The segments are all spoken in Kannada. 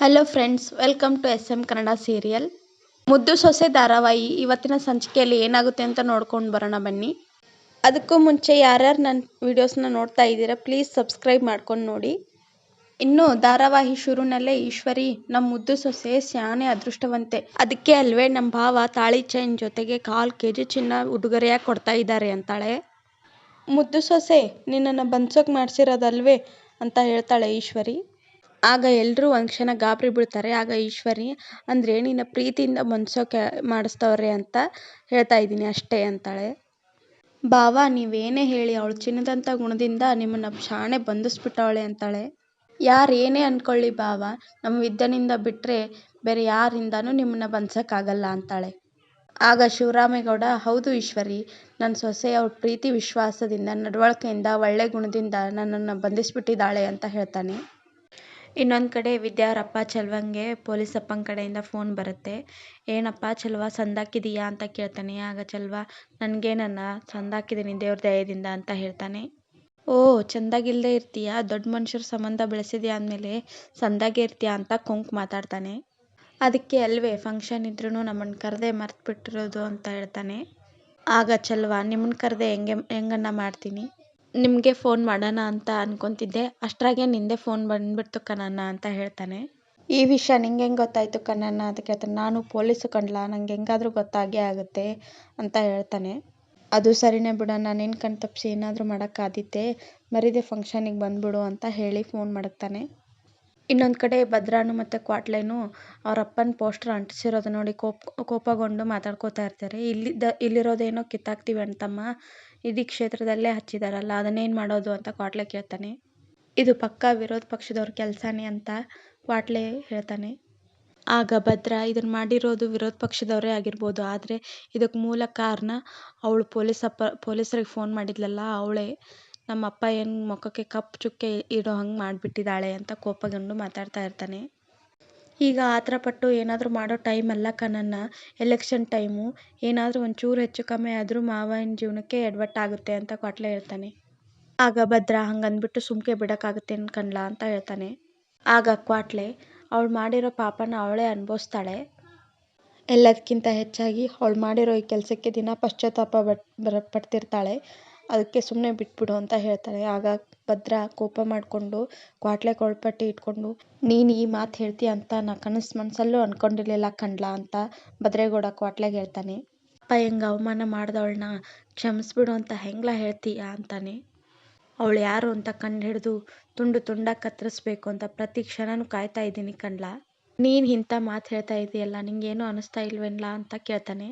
Hello friends welcome to S M Kannada serial ಮುದ್ದು ಸೊಸೆ ಧಾರಾವಾಹಿ ಇವತ್ತಿನ ಸಂಚಿಕೆಯಲ್ಲಿ ಏನಾಗುತ್ತೆ ಅಂತ ನೋಡ್ಕೊಂಡು ಬರೋಣ ಬನ್ನಿ. ಅದಕ್ಕೂ ಮುಂಚೆ ಯಾರ್ಯಾರು ನನ್ನ ವಿಡಿಯೋಸ್ನ ನೋಡ್ತಾ ಇದ್ದೀರಾ ಪ್ಲೀಸ್ ಸಬ್ಸ್ಕ್ರೈಬ್ ಮಾಡ್ಕೊಂಡು ನೋಡಿ. ಇನ್ನು ಧಾರಾವಾಹಿ ಶುರುನಲ್ಲೇ ಈಶ್ವರಿ ನಮ್ಮ ಮುದ್ದು ಸೊಸೆ ಶ್ಯಾನೆ ಅದೃಷ್ಟವಂತೆ. ಅದಕ್ಕೆ ಅಲ್ವೇ ನಮ್ಮ ಭಾವ ತಾಳಿ ಚೈನ್ ಜೊತೆಗೆ ಕಾಲು ಕೆ ಜಿ ಚಿನ್ನ ಉಡುಗೊರೆಯಾಗಿ ಕೊಡ್ತಾ ಇದ್ದಾರೆ ಅಂತಾಳೆ. ಮುದ್ದು ಸೊಸೆ, ನಿನ್ನನ್ನು ಬನ್ಸೋಕೆ ಮಾಡಿಸಿರೋದಲ್ವೇ ಅಂತ ಹೇಳ್ತಾಳೆ ಈಶ್ವರಿ. ಆಗ ಎಲ್ಲರೂ ಒಂದು ಕ್ಷಣ ಗಾಬರಿ ಬೀಳ್ತಾರೆ. ಆಗ ಈಶ್ವರಿ, ಅಂದರೆ ನಿನ್ನ ಪ್ರೀತಿಯಿಂದ ಮನ್ಸೋಕೆ ಮಾಡಿಸ್ತವ್ರೆ ಅಂತ ಹೇಳ್ತಾ ಇದ್ದೀನಿ ಅಷ್ಟೇ ಅಂತಾಳೆ. ಭಾವ ನೀವೇನೇ ಹೇಳಿ ಅವಳು ಚಿನ್ನದಂಥ ಗುಣದಿಂದ ನಿಮ್ಮನ್ನು ಶಾಣೆ ಬಂಧಿಸ್ಬಿಟ್ಟವಳೆ ಅಂತಾಳೆ. ಯಾರು ಏನೇ ಅಂದ್ಕೊಳ್ಳಿ ಭಾವ ನಮ್ಮ ವಿದ್ಯನಿಂದ ಬಿಟ್ಟರೆ ಬೇರೆ ಯಾರಿಂದನೂ ನಿಮ್ಮನ್ನು ಬಂಧಿಸೋಕ್ಕಾಗಲ್ಲ ಅಂತಾಳೆ. ಆಗ ಶಿವರಾಮೇಗೌಡ, ಹೌದು ಈಶ್ವರಿ ನನ್ನ ಸೊಸೆ ಅವ್ರ ಪ್ರೀತಿ ವಿಶ್ವಾಸದಿಂದ, ನಡವಳಿಕೆಯಿಂದ, ಒಳ್ಳೆ ಗುಣದಿಂದ ನನ್ನನ್ನು ಬಂಧಿಸ್ಬಿಟ್ಟಿದ್ದಾಳೆ ಅಂತ ಹೇಳ್ತಾನೆ. ಇನ್ನೊಂದು ಕಡೆ ವಿದ್ಯಾರಪ್ಪ ಚೆಲುವಂಗೆ ಪೊಲೀಸ್ ಅಪ್ಪನ ಕಡೆಯಿಂದ ಫೋನ್ ಬರುತ್ತೆ. ಏನಪ್ಪ ಚೆಲ್ವ, ಸಂದಾಕಿದೀಯಾ ಅಂತ ಕೇಳ್ತಾನೆ. ಆಗ ಚೆಲ್ವ, ನನಗೇನನ್ನ ಸಂದಾಕಿದ್ದೀನಿ ದೇವ್ರ ದಯದಿಂದ ಅಂತ ಹೇಳ್ತಾನೆ. ಓ ಚಂದಾಗಿಲ್ಲದೆ ಇರ್ತೀಯಾ? ದೊಡ್ಡ ಮನುಷ್ಯರ ಸಂಬಂಧ ಬೆಳೆಸಿದ್ಯಾ ಅಂದಮೇಲೆ ಸಂದಾಗೆ ಇರ್ತೀಯಾ ಅಂತ ಕೊಂಕ್ ಮಾತಾಡ್ತಾನೆ. ಅದಕ್ಕೆ ಅಲ್ವೇ ಫಂಕ್ಷನ್ ಇದ್ರೂ ನಮ್ಮನ್ನು ಕರೆದೇ ಮರ್ತ್ಬಿಟ್ಟಿರೋದು ಅಂತ ಹೇಳ್ತಾನೆ. ಆಗ ಚೆಲುವ ನಿಮ್ಮನ್ನ ಕರೆದೆ ಹೆಂಗೆ, ಹೆಂಗನ್ನ ಮಾಡ್ತೀನಿ? ನಿಮಗೆ ಫೋನ್ ಮಾಡೋಣ ಅಂತ ಅನ್ಕೊತಿದ್ದೆ. ಅಷ್ಟರಾಗೆ ನಿಂದೆ ಫೋನ್ ಬಂದ್ಬಿಡ್ತು ಕಣಣ್ಣ ಅಂತ ಹೇಳ್ತಾನೆ. ಈ ವಿಷಯ ನಿಂಗೆ ಹೆಂಗೆ ಗೊತ್ತಾಯಿತು ಕಣಣ್ಣ ಅಂತ ಕೇಳ್ತಾನೆ. ನಾನು ಪೊಲೀಸು ಕಂಡ್ಲ? ನಂಗೆ ಹೆಂಗಾದ್ರೂ ಗೊತ್ತಾಗೇ ಆಗುತ್ತೆ ಅಂತ ಹೇಳ್ತಾನೆ. ಅದು ಸರಿನೇ ಬಿಡಣ್ಣ. ನಿನ್ನ ಕಣ್ ತಪ್ಪಿಸಿ ಏನಾದರೂ ಮಾಡೋಕ್ಕಾದೀತೆ ಮರೀದೆ ಫಂಕ್ಷನಿಗೆ ಬಂದುಬಿಡು ಅಂತ ಹೇಳಿ ಫೋನ್ ಮಡಗ್ತಾನೆ. ಇನ್ನೊಂದು ಕಡೆ ಭದ್ರಾನು ಮತ್ತು ಕ್ವಾಟ್ಲೇನು ಅವ್ರ ಅಪ್ಪನ ಪೋಸ್ಟರ್ ಅಂಟಿಸಿರೋದು ನೋಡಿ ಕೋಪ, ಕೋಪಗೊಂಡು ಮಾತಾಡ್ಕೋತಾ ಇರ್ತಾರೆ. ಇಲ್ಲಿದ್ದ, ಇಲ್ಲಿರೋದೇನೋ ಕಿತ್ತಾಕ್ತೀವಿ ಅಂತಮ್ಮ. ಇಡೀ ಕ್ಷೇತ್ರದಲ್ಲೇ ಹಚ್ಚಿದಾರಲ್ಲ, ಅದನ್ನೇನು ಮಾಡೋದು ಅಂತ ಕ್ವಾಟ್ಲೆ ಕೇಳ್ತಾನೆ. ಇದು ಪಕ್ಕಾ ವಿರೋಧ ಪಕ್ಷದವ್ರ ಕೆಲಸನೇ ಅಂತ ಕ್ವಾಟ್ಲೆ ಹೇಳ್ತಾನೆ. ಆಗ ಭದ್ರ ಇದನ್ನು ಮಾಡಿರೋದು ವಿರೋಧ ಪಕ್ಷದವರೇ ಆಗಿರ್ಬೋದು, ಆದರೆ ಇದಕ್ಕೆ ಮೂಲ ಕಾರಣ ಅವಳು ಅಪ್ಪ ಪೊಲೀಸರಿಗೆ ಫೋನ್ ಮಾಡಿದ್ಲಲ್ಲ, ಅವಳೇ. ನಮ್ಮ ಅಪ್ಪ ಏನು ಮುಖಕ್ಕೆ ಕಪ್ಪು ಚುಕ್ಕೆ ಇಡೋ ಹಂಗೆ ಮಾಡಿಬಿಟ್ಟಿದ್ದಾಳೆ ಅಂತ ಕೋಪಗೊಂಡು ಮಾತಾಡ್ತಾ ಇರ್ತಾನೆ. ಈಗ ಆತರಪಟ್ಟು ಏನಾದರೂ ಮಾಡೋ ಟೈಮ್ ಅಲ್ಲ ಕಣಣ್ಣ ಎಲೆಕ್ಷನ್ ಟೈಮು. ಏನಾದರೂ ಒಂಚೂರು ಹೆಚ್ಚು ಕಮ್ಮಿ ಆದರೂ ಮಾವನ ಜೀವನಕ್ಕೆ ಎಡವಟ್ಟಾಗುತ್ತೆ ಅಂತ ಕ್ವಾಟ್ಲೆ ಹೇಳ್ತಾನೆ. ಆಗ ಭದ್ರ ಹಂಗೆ ಅಂದ್ಬಿಟ್ಟು ಸುಮ್ಕೆ ಬಿಡೋಕ್ಕಾಗುತ್ತೆ ಅನ್ಕಂಡ್ಲ ಅಂತ ಹೇಳ್ತಾನೆ. ಆಗ ಕ್ವಾಟ್ಲೆ, ಅವಳು ಮಾಡಿರೋ ಪಾಪನ ಅವಳೇ ಅನುಭವಿಸ್ತಾಳೆ. ಎಲ್ಲದಕ್ಕಿಂತ ಹೆಚ್ಚಾಗಿ ಅವಳು ಮಾಡಿರೋ ಈ ಕೆಲಸಕ್ಕೆ ದಿನ ಪಶ್ಚಾತ್ತಾಪ ಪಡ್ತಿರ್ತಾಳೆ ಅದಕ್ಕೆ ಸುಮ್ಮನೆ ಬಿಟ್ಬಿಡು ಅಂತ ಹೇಳ್ತಾರೆ. ಆಗ ಭದ್ರ ಕೋಪ ಮಾಡಿಕೊಂಡು ಕ್ವಾಟ್ಲೆ ಕೊಳ್ಪಟ್ಟಿ ಇಟ್ಕೊಂಡು, ನೀನು ಈ ಮಾತು ಹೇಳ್ತೀಯ ಅಂತ ನಾ ಕನಸು ಮನಸ್ಸಲ್ಲೂ ಅಂದ್ಕೊಂಡಿರ್ಲಿಲ್ಲ ಕಣ್ಲಾ ಅಂತ ಭದ್ರೇಗೌಡ ಕ್ವಾಟ್ಲೆಗೆ ಹೇಳ್ತಾನೆ. ಅಪ್ಪ, ಹೆಂಗೆ ಅವಮಾನ ಮಾಡ್ದವಳನ್ನ ಕ್ಷಮಿಸ್ಬಿಡು ಅಂತ ಹೆಂಗ್ಲ ಹೇಳ್ತೀಯ ಅಂತಾನೆ. ಅವಳು ಯಾರು ಅಂತ ಕಂಡು ಹಿಡಿದು ತುಂಡು ತುಂಡಾಗಿ ಕತ್ತರಿಸ್ಬೇಕು ಅಂತ ಪ್ರತಿ ಕ್ಷಣನೂ ಕಾಯ್ತಾ ಇದ್ದೀನಿ ಕಣ್ಲಾ. ನೀನು ಇಂಥ ಮಾತು ಹೇಳ್ತಾ ಇದೆಯಲ್ಲ, ನಿಂಗೇನು ಅನ್ನಿಸ್ತಾ ಇಲ್ವೇನ್ಲ ಅಂತ ಕೇಳ್ತಾನೆ.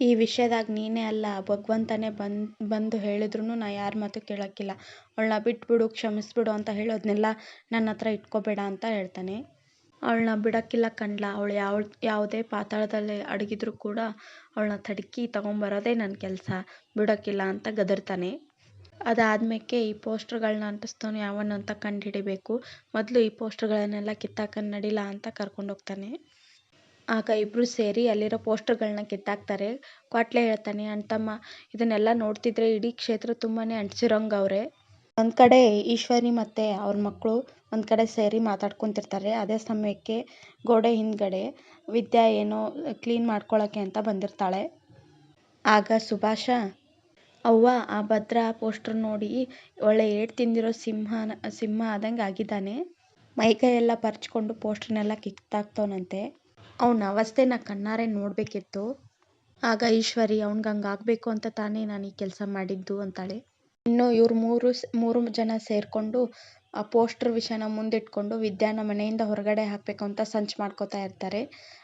ಈ ವಿಷಯದಾಗ ನೀನೇ ಅಲ್ಲ. ಭಗವಂತನೇ ಬಂದು ಬಂದು ಹೇಳಿದ್ರು ನಾ ಯಾರ ಮಾತು ಕೇಳೋಕ್ಕಿಲ್ಲ. ಅವಳನ್ನ ಬಿಟ್ಬಿಡು, ಕ್ಷಮಿಸ್ಬಿಡು ಅಂತ ಹೇಳೋದನ್ನೆಲ್ಲ ನನ್ನ ಹತ್ರ ಇಟ್ಕೋಬೇಡ ಅಂತ ಹೇಳ್ತಾನೆ. ಅವಳನ್ನ ಬಿಡೋಕ್ಕಿಲ್ಲ ಕಂಡ್ಲ ಅವಳು ಯಾವ, ಯಾವುದೇ ಪಾತಾಳದಲ್ಲಿ ಅಡಗಿದ್ರೂ ಕೂಡ ಅವಳನ್ನ ತಡಕಿ ತೊಗೊಂಬರೋದೇ ನನ್ನ ಕೆಲಸ. ಬಿಡೋಕ್ಕಿಲ್ಲ ಅಂತ ಗದರ್ತಾನೆ. ಅದಾದ್ಮೇಕೆ ಈ ಪೋಸ್ಟರ್ಗಳನ್ನ ಅಂಟಿಸ್ತಾನೆ ಯಾವನು ಅಂತ ಕಂಡುಹಿಡಿಬೇಕು. ಮೊದಲು ಈ ಪೋಸ್ಟರ್ಗಳನ್ನೆಲ್ಲ ಕಿತ್ತಾಕೊಂಡು ನಡಿಲ್ಲ ಅಂತ ಕರ್ಕೊಂಡೋಗ್ತಾನೆ. ಆಗ ಇಬ್ಬರು ಸೇರಿ ಅಲ್ಲಿರೋ ಪೋಸ್ಟರ್ಗಳನ್ನ ಕಿತ್ತಾಕ್ತಾರೆ. ಕ್ವಾಟ್ಲೆ ಹೇಳ್ತಾನೆ ಅಣ್ತಮ್ಮ ಇದನ್ನೆಲ್ಲ ನೋಡ್ತಿದ್ರೆ ಇಡೀ ಕ್ಷೇತ್ರ ತುಂಬಾ ಅಂಟಿಸಿರೋಂಗವ್ರೆ ಒಂದು ಕಡೆ ಈಶ್ವರಿ ಮತ್ತೆ ಅವ್ರ ಮಕ್ಕಳು ಒಂದು ಕಡೆ ಸೇರಿ ಮಾತಾಡ್ಕೊತಿರ್ತಾರೆ. ಅದೇ ಸಮಯಕ್ಕೆ ಗೋಡೆ ಹಿಂದ್ಗಡೆ ವಿದ್ಯಾ ಏನೋ ಕ್ಲೀನ್ ಮಾಡ್ಕೊಳ್ಳೋಕ್ಕೆ ಅಂತ ಬಂದಿರ್ತಾಳೆ. ಆಗ ಸುಭಾಷ, ಅವ್ವ, ಆ ಭದ್ರ ಪೋಸ್ಟರ್ ನೋಡಿ ಒಳ್ಳೆ ಏಟ್ ತಿಂದಿರೋ ಸಿಂಹನ, ಸಿಂಹ ಆದಂಗೆ ಆಗಿದ್ದಾನೆ. ಮೈಕೈ ಎಲ್ಲ ಪರ್ಚ್ಕೊಂಡು ಪೋಸ್ಟರ್ನೆಲ್ಲ ಕಿತ್ತಾಕ್ತವನಂತೆ. ಅವನ ಅವಸ್ಥೆನ ಕಣ್ಣಾರೆ ನೋಡಬೇಕಿತ್ತು. ಆಗ ಈಶ್ವರಿ ಅವ್ನಿಗೆ ಹಂಗಾಗಬೇಕು ಅಂತ ತಾನೇ ನಾನು ಈ ಕೆಲಸ ಮಾಡಿದ್ದು ಅಂತಾಳೆ. ಇನ್ನು ಇವ್ರು ಮೂರು ಮೂರು ಜನ ಸೇರಿಕೊಂಡು ಆ ಪೋಸ್ಟರ್ ವಿಷಯನ ಮುಂದಿಟ್ಕೊಂಡು ವಿದ್ಯಾನ ಮನೆಯಿಂದ ಹೊರಗಡೆ ಹಾಕಬೇಕು ಅಂತ ಸಂಚ್ ಮಾಡ್ಕೋತಾ ಇರ್ತಾರೆ.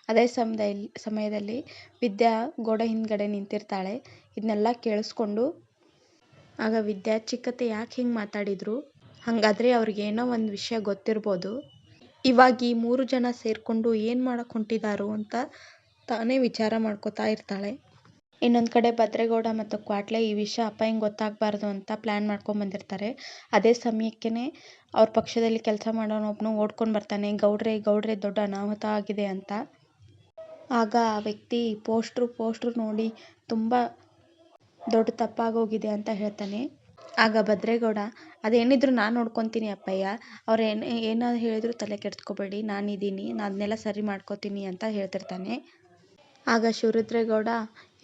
ಅದೇ ಸಮಯದಲ್ಲಿ ಸಮಯದಲ್ಲಿ ವಿದ್ಯಾ ಗೋಡೆ ಹಿಂದ್ಗಡೆ ನಿಂತಿರ್ತಾಳೆ. ಇದನ್ನೆಲ್ಲ ಕೇಳಿಸ್ಕೊಂಡು, ಆಗ ವಿದ್ಯಾ ಚಿಕ್ಕತ್ತೆ ಯಾಕೆ ಹಿಂಗೆ ಮಾತಾಡಿದರು? ಹಾಗಾದರೆ ಅವ್ರಿಗೇನೋ ಒಂದು ವಿಷಯ ಗೊತ್ತಿರ್ಬೋದು. ಇವಾಗ ಈ ಮೂರು ಜನ ಸೇರಿಕೊಂಡು ಏನು ಮಾಡಕ್ಕೆ ಹೊಂಟಿದಾರೋ ಅಂತ ತಾನೇ ವಿಚಾರ ಮಾಡ್ಕೋತಾ ಇರ್ತಾಳೆ. ಇನ್ನೊಂದು ಕಡೆ ಭದ್ರೇಗೌಡ ಮತ್ತು ಕ್ವಾಟ್ಲೆ ಈ ವಿಷಯ ಅಪ್ಪ ಹಿಂಗೆ ಗೊತ್ತಾಗಬಾರ್ದು ಅಂತ ಪ್ಲ್ಯಾನ್ ಮಾಡ್ಕೊಂಬಂದಿರ್ತಾರೆ ಅದೇ ಸಮಯಕ್ಕೆ ಅವ್ರ ಪಕ್ಷದಲ್ಲಿ ಕೆಲಸ ಮಾಡೋನೊಬ್ಬನು ಓಡ್ಕೊಂಡು ಬರ್ತಾನೆ, ಗೌಡ್ರೆ ಗೌಡ್ರೆ, ದೊಡ್ಡ ಅನಾಹುತ ಆಗಿದೆ ಅಂತ. ಆಗ ಆ ವ್ಯಕ್ತಿ ಪೋಸ್ಟ್ರು ಪೋಸ್ಟ್ರು ನೋಡಿ ತುಂಬ ದೊಡ್ಡ ತಪ್ಪಾಗೋಗಿದೆ ಅಂತ ಹೇಳ್ತಾನೆ. ಆಗ ಭದ್ರೇಗೌಡ ಅದೇನಿದ್ರು ನಾನು ನೋಡ್ಕೊತೀನಿ ಅಪ್ಪಯ್ಯ. ಅವ್ರು ಏನು ಏನಾದ್ರು ಹೇಳಿದ್ರು ತಲೆ ಕೆಡ್ಸ್ಕೊಬೇಡಿ. ನಾನಿದ್ದೀನಿ. ನಾನು ಅದನ್ನೆಲ್ಲ ಸರಿ ಮಾಡ್ಕೋತೀನಿ ಅಂತ ಹೇಳ್ತಿರ್ತಾನೆ. ಆಗ ಶಿವರುದ್ರೇಗೌಡ,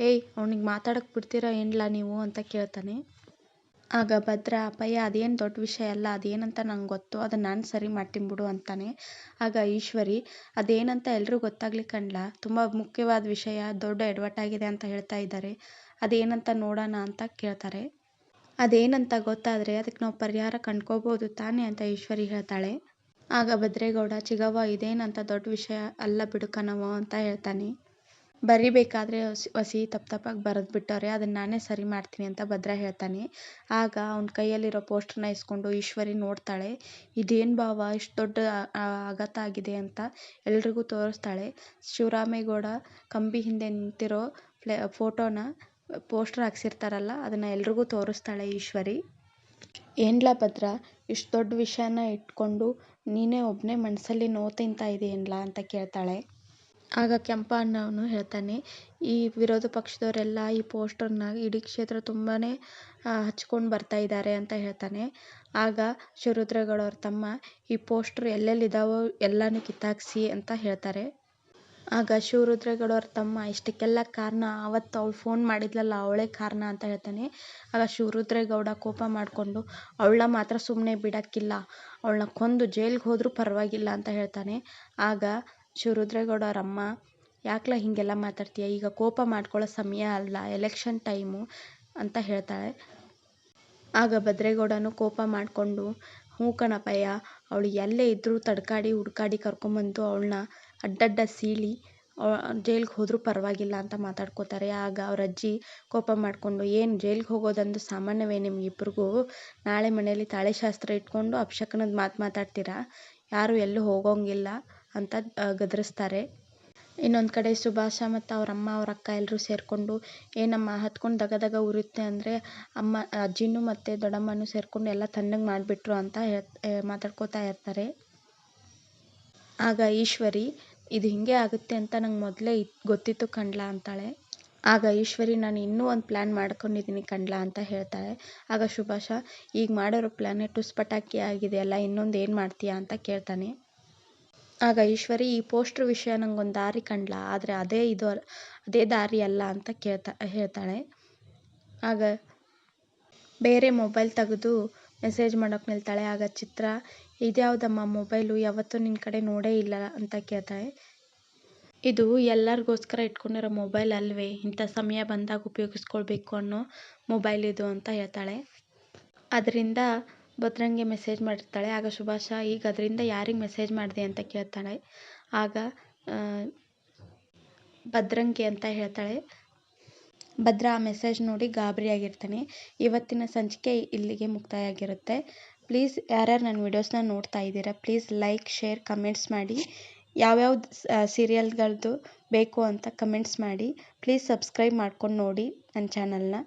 ಏಯ್, ಅವ್ನಿಗೆ ಮಾತಾಡಕ್ಕೆ ಬಿಡ್ತೀರಾ ಏನಿಲ್ಲ ನೀವು? ಅಂತ ಕೇಳ್ತಾನೆ. ಆಗ ಭದ್ರ, ಅಪ್ಪಯ್ಯ, ಅದೇನು ದೊಡ್ಡ ವಿಷಯ ಅಲ್ಲ. ಅದೇನಂತ ನಂಗೆ ಗೊತ್ತು. ಅದನ್ನು ನಾನು ಸರಿ ಮಾಡ್ತೀನಿ ಬಿಡು ಅಂತಾನೆ. ಆಗ ಈಶ್ವರಿ, ಅದೇನಂತ ಎಲ್ಲರೂ ಗೊತ್ತಾಗ್ಲಿ ಕಣ್ಲ. ತುಂಬ ಮುಖ್ಯವಾದ ವಿಷಯ. ದೊಡ್ಡ ಎಡವಟ್ಟಾಗಿದೆ ಅಂತ ಹೇಳ್ತಾ ಇದ್ದಾರೆ ಅದೇನಂತ ನೋಡೋಣ ಅಂತ ಕೇಳ್ತಾರೆ. ಅದೇನಂತ ಗೊತ್ತಾದರೆ ಅದಕ್ಕೆ ನಾವು ಪರಿಹಾರ ಕಂಡ್ಕೋಬೋದು ತಾನೇ ಅಂತ ಈಶ್ವರಿ ಹೇಳ್ತಾಳೆ. ಆಗ ಭದ್ರೇಗೌಡ, ಚಿಗವ್ವ, ಇದೇನಂತ ದೊಡ್ಡ ವಿಷಯ ಅಲ್ಲ ಬಿಡು ಕಣವ್ವ ಅಂತ ಹೇಳ್ತಾನೆ. ಬರಿಬೇಕಾದ್ರೆ ಹಸಿ ಹಸಿ ತಪ್ಪು ತಪ್ಪಾಗಿ ಬರೆದು ಬಿಟ್ಟವ್ರೆ, ಅದನ್ನು ನಾನೇ ಸರಿ ಮಾಡ್ತೀನಿ ಅಂತ ಭದ್ರ ಹೇಳ್ತಾನೆ. ಆಗ ಅವನ ಕೈಯಲ್ಲಿರೋ ಪೋಸ್ಟರ್ನ ಇಸ್ಕೊಂಡು ಈಶ್ವರಿ ನೋಡ್ತಾಳೆ. ಇದೇನು ಭಾವ, ಇಷ್ಟು ದೊಡ್ಡ ಆಘಾತ ಆಗಿದೆ ಅಂತ ಎಲ್ರಿಗೂ ತೋರಿಸ್ತಾಳೆ. ಶಿವರಾಮೇಗೌಡ ಕಂಬಿ ಹಿಂದೆ ನಿಂತಿರೋ ಫ್ಲೆ, ಫೋಟೋನ ಪೋಸ್ಟರ್ ಹಾಕ್ಸಿರ್ತಾರಲ್ಲ, ಅದನ್ನು ಎಲ್ರಿಗೂ ತೋರಿಸ್ತಾಳೆ ಈಶ್ವರಿ. ಏನ್ಲ ಭದ್ರ, ಇಷ್ಟು ದೊಡ್ಡ ವಿಷಯನ ಇಟ್ಕೊಂಡು ನೀನೇ ಒಬ್ಬನೇ ಮನಸ್ಸಲ್ಲಿ ನೋವು ತಿಂತಾ ಇದೆಯೇನ್ಲ ಅಂತ ಕೇಳ್ತಾಳೆ. ಆಗ ಕೆಂಪ ಅನ್ನೋನು ಹೇಳ್ತಾನೆ, ಈ ವಿರೋಧ ಪಕ್ಷದವರೆಲ್ಲ ಈ ಪೋಸ್ಟರ್ನ ಇಡೀ ಕ್ಷೇತ್ರ ತುಂಬಾ ಹಚ್ಕೊಂಡು ಬರ್ತಾ ಇದ್ದಾರೆ ಅಂತ ಹೇಳ್ತಾನೆ. ಆಗ ಶಿವರುದ್ರೇಗೌಡವ್ರ ತಮ್ಮ ಈ ಪೋಸ್ಟರ್ ಎಲ್ಲೆಲ್ಲಿದ್ದಾವೋ ಎಲ್ಲನೂ ಕಿತ್ತಾಕ್ಸಿ ಅಂತ ಹೇಳ್ತಾರೆ. ಆಗ ಶಿವರುದ್ರೇಗೌಡವ್ರ ತಮ್ಮ ಇಷ್ಟಕ್ಕೆಲ್ಲ ಕಾರಣ ಆವತ್ತು ಅವ್ಳು ಫೋನ್ ಮಾಡಿದ್ಲಲ್ಲ, ಅವಳೇ ಕಾರಣ ಅಂತ ಹೇಳ್ತಾನೆ. ಆಗ ಶಿವರುದ್ರೇಗೌಡ ಕೋಪ ಮಾಡಿಕೊಂಡು ಅವಳನ್ನ ಮಾತ್ರ ಸುಮ್ಮನೆ ಬಿಡೋಕ್ಕಿಲ್ಲ. ಅವಳನ್ನ ಕೊಂದು ಜೈಲಿಗೆ ಹೋದರೂ ಪರವಾಗಿಲ್ಲ ಅಂತ ಹೇಳ್ತಾನೆ. ಆಗ ಶಿವರುದ್ರೇಗೌಡ ಅವ್ರ ಅಮ್ಮ, ಯಾಕಲ ಹೀಗೆಲ್ಲ ಮಾತಾಡ್ತೀಯ? ಈಗ ಕೋಪ ಮಾಡ್ಕೊಳ್ಳೋ ಸಮಯ ಅಲ್ಲ ಎಲೆಕ್ಷನ್ ಟೈಮು ಅಂತ ಹೇಳ್ತಾಳೆ. ಆಗ ಭದ್ರೇಗೌಡನು ಕೋಪ ಮಾಡಿಕೊಂಡು, ಹ್ಞೂ ಕಣಪ್ಪಯ್ಯ, ಅವಳು ಎಲ್ಲೇ ಇದ್ದರೂ ತಡ್ಕಾಡಿ, ಹುಡ್ಕಾಡಿ ಕರ್ಕೊಂಬಂದು ಅವಳನ್ನ ಅಡ್ಡಡ್ಡ ಸೀಳಿ ಜೈಲಿಗೆ ಹೋದರೂ ಪರವಾಗಿಲ್ಲ ಅಂತ ಮಾತಾಡ್ಕೋತಾರೆ. ಆಗ ಅವ್ರ ಅಜ್ಜಿ ಕೋಪ ಮಾಡಿಕೊಂಡು, ಏನು ಜೈಲಿಗೆ ಹೋಗೋದಂದು ಸಾಮಾನ್ಯವೇ ನಿಮಗಿಬ್ರಿಗೂ ನಾಳೆ ಮನೆಯಲ್ಲಿ ತಾಳಿ ಶಾಸ್ತ್ರ ಇಟ್ಕೊಂಡು ಅಪಶಕುನದ ಮಾತು ಮಾತಾಡ್ತೀರಾ? ಯಾರು ಎಲ್ಲೂ ಹೋಗೋಂಗಿಲ್ಲ ಅಂತ ಗದರಿಸ್ತಾರೆ. ಇನ್ನೊಂದು ಕಡೆ ಸುಭಾಷ ಮತ್ತು ಅವ್ರ ಅಮ್ಮ, ಅವ್ರ ಅಕ್ಕ ಎಲ್ಲರೂ ಸೇರಿಕೊಂಡು, ಏನಮ್ಮ, ಹತ್ಕೊಂಡು ದಗ ದಗ ಉರಿಯುತ್ತೆ ಅಂದರೆ ಅಮ್ಮ, ಅಜ್ಜಿನೂ ಮತ್ತು ದೊಡ್ಡಮ್ಮನೂ ಸೇರಿಕೊಂಡು ಎಲ್ಲ ತಣ್ಣಗೆ ಮಾಡಿಬಿಟ್ರು ಅಂತ ಮಾತಾಡ್ಕೋತಾ ಇರ್ತಾರೆ. ಆಗ ಈಶ್ವರಿ ಇದು ಹಿಂಗೆ ಆಗುತ್ತೆ ಅಂತ ನಂಗೆ ಮೊದಲೇ ಗೊತ್ತಿತ್ತು ಕಣ್ಲಾ ಅಂತಾಳೆ. ಆಗ ಈಶ್ವರಿ ನಾನು ಇನ್ನೂ ಒಂದು ಪ್ಲ್ಯಾನ್ ಮಾಡ್ಕೊಂಡಿದ್ದೀನಿ ಕಣ್ಲಾ ಅಂತ ಹೇಳ್ತಾಳೆ. ಆಗ ಸುಭಾಷ, ಈಗ ಮಾಡಿರೋ ಪ್ಲ್ಯಾನೇ ಟುಸ್ ಪಟಾಕಿ ಆಗಿದೆಯಲ್ಲ, ಇನ್ನೊಂದು ಏನು ಮಾಡ್ತೀಯಾ ಅಂತ ಕೇಳ್ತಾನೆ. ಆಗ ಈಶ್ವರಿ ಈ ಪೋಸ್ಟ್ರ್ ವಿಷಯ ನಂಗೊಂದು ದಾರಿ ಕಂಡ್ಲ, ಆದರೆ ಅದೇ ಇದು ಅದೇ ದಾರಿ ಅಲ್ಲ ಅಂತ ಕೇಳ್ತಾ, ಹೇಳ್ತಾಳೆ. ಆಗ ಬೇರೆ ಮೊಬೈಲ್ ತೆಗೆದು ಮೆಸೇಜ್ ಮಾಡೋಕೆ ನಿಲ್ತಾಳೆ. ಆಗ ಚಿತ್ರ, ಇದ್ಯಾವುದಮ್ಮ ಮೊಬೈಲು ಯಾವತ್ತೂ ನಿನ್ನ ಕಡೆ ನೋಡೇ ಇಲ್ಲ ಅಂತ ಕೇಳ್ತಾಳೆ. ಇದು ಎಲ್ಲರಿಗೋಸ್ಕರ ಇಟ್ಕೊಂಡಿರೋ ಮೊಬೈಲ್ ಅಲ್ವೇ? ಇಂಥ ಸಮಯ ಬಂದಾಗ ಉಪಯೋಗಿಸ್ಕೊಳ್ಬೇಕು ಅನ್ನೋ ಮೊಬೈಲ್ ಇದು ಅಂತ ಹೇಳ್ತಾಳೆ. ಅದರಿಂದ ಭದ್ರಂಗೆ ಮೆಸೇಜ್ ಮಾಡಿರ್ತಾಳೆ. ಆಗ ಸುಭಾಷ, ಈಗ ಅದರಿಂದ ಯಾರಿಗೆ ಮೆಸೇಜ್ ಮಾಡಿದೆ ಅಂತ ಕೇಳ್ತಾಳೆ. ಆಗ ಭದ್ರಂಗೆ ಅಂತ ಹೇಳ್ತಾಳೆ. ಭದ್ರ ಆ ಮೆಸೇಜ್ ನೋಡಿ ಗಾಬರಿಯಾಗಿರ್ತಾನೆ ಇವತ್ತಿನ ಸಂಚಿಕೆ ಇಲ್ಲಿಗೆ ಮುಕ್ತಾಯ ಆಗಿರುತ್ತೆ ಪ್ಲೀಸ್ ಯಾರ್ಯಾರು ನನ್ನ ವೀಡಿಯೋಸ್ನ ನೋಡ್ತಾ ಇದ್ದೀರಾ ಪ್ಲೀಸ್ ಲೈಕ್ ಶೇರ್ ಕಮೆಂಟ್ಸ್ ಮಾಡಿ. ಯಾವ್ಯಾವ ಸೀರಿಯಲ್ಗಳದ್ದು ಬೇಕು ಅಂತ ಕಮೆಂಟ್ಸ್ ಮಾಡಿ. ಪ್ಲೀಸ್ ಸಬ್ಸ್ಕ್ರೈಬ್ ಮಾಡ್ಕೊಂಡು ನೋಡಿ ನನ್ನ ಚಾನಲ್ನ